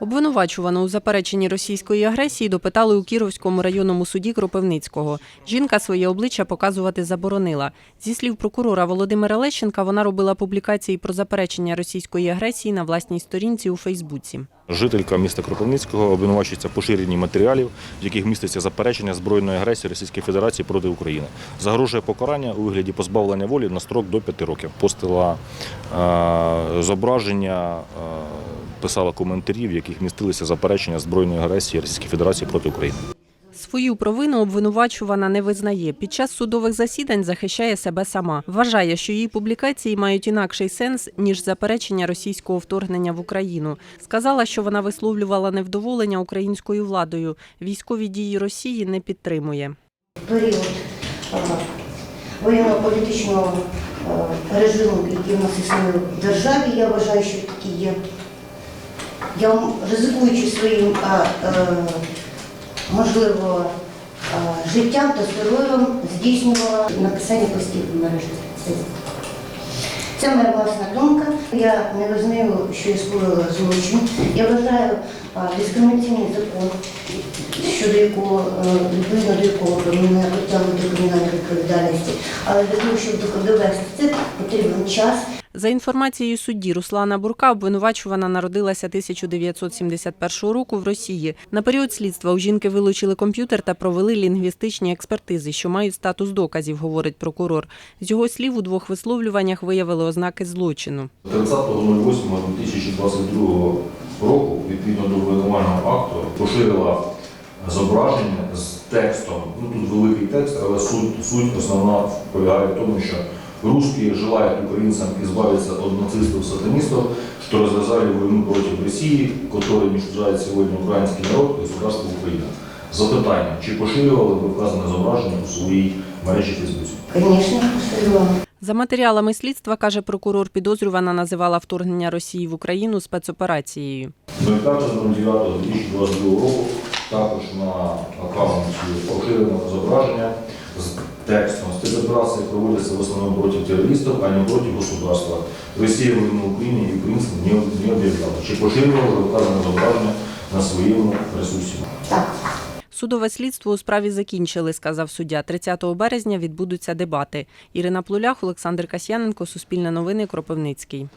Обвинувачувану у запереченні російської агресії допитали у Кіровському районному суді Кропивницького. Жінка своє обличчя показувати заборонила. Зі слів прокурора Володимира Лещенка, вона робила публікації про заперечення російської агресії на власній сторінці у Фейсбуці. Жителька міста Кропивницького обвинувачується поширенні матеріалів, в яких міститься заперечення збройної агресії Російської Федерації проти України. Загрожує покарання у вигляді позбавлення волі на строк до 5 років. Постила е, зображення, е, писала коментарі, в яких містилися заперечення збройної агресії Російської Федерації проти України. Свою провину обвинувачувана не визнає. Під час судових засідань захищає себе сама. Вважає, що її публікації мають інакший сенс ніж заперечення російського вторгнення в Україну. Сказала, що вона висловлювала невдоволення українською владою. Військові дії Росії не підтримує. період е, воєнно-політичного е, режиму, який в нас існує в державі, я вважаю, що такі є. Я ризикуючи своїм, е, можливо, е, життям та здоров'ям, здійснювала написання постів в мережі. Це моя власна думка. Я не визнаю, що я скоїла злочин. Я вважаю а, дискримінаційний закон, щодо якого е, відповідно до якого мене притягнути до кримінальної відповідальності. Але для того, щоб довести це, потрібен час. За інформацією судді Руслана Бурка, обвинувачувана народилася 1971 року в Росії. На період слідства у жінки вилучили комп'ютер та провели лінгвістичні експертизи, що мають статус доказів, говорить прокурор. З його слів, у двох висловлюваннях виявили ознаки злочину. 30.08.2022 року, відповідно до обвинувального акту, поширила зображення з текстом. Ну тут великий текст, але суть, суть основна полягає в тому, що русские желают украинцам избавиться от нацистов-сатанистов, что развязали войну против России, которой уничтожает сегодня украинский народ и государство Украина. Запитання, чи поширювали ви вказане зображення у своїй мережі Фейсбуці? Звісно, посилювала. За матеріалами слідства, каже прокурор, підозрювана називала вторгнення Росії в Україну спецоперацією. 05.09.2022 року також на аккаунті поширено зображення з текстом «Спецоперації проводяться в основному проти терористів, а не проти государства. Росія війну в Україні і українцям не, не об'являла. Чи поширювали ви вказане зображення на своєму ресурсі? Так. Судове слідство у справі закінчили, сказав суддя. 30 березня відбудуться дебати. Ірина Плулях, Олександр Касьяненко, Суспільне новини, Кропивницький.